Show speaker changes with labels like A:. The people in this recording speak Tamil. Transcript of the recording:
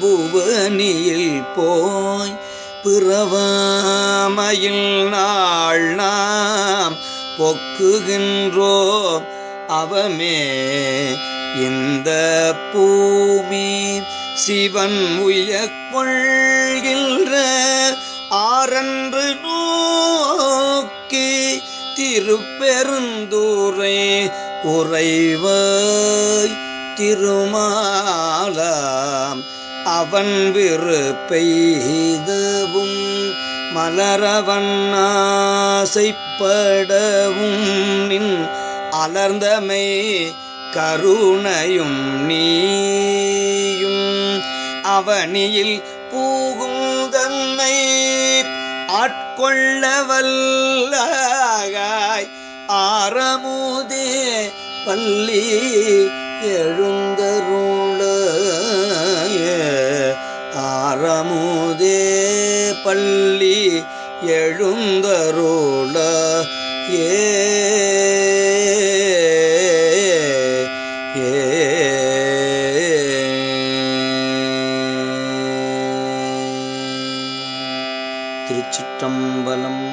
A: புவனியில் போய் பிறவாமையில் நாள் நாம் பொக்குகின்றோம் அவமே. இந்த பூமி சிவன் உயக் கொள்கின்ற ஆரன்று நோக்கி திருப்பெருந்தூரை உறைவாய் திருமாலாம் அவன் விருப்பெய்தவும் மலரவன் ஆசைப்படவும் நின் அலர்ந்தமை கருணையும் நீயும். அவனியில் பூகும் தன்மை ஆட்கொள்ளவல்லாய் ஆரமுதே பள்ளி எழுந்தரும் ஆரமுதே பள்ளி எழுந்தருள ஏ. திருச்சிற்றம்பலம்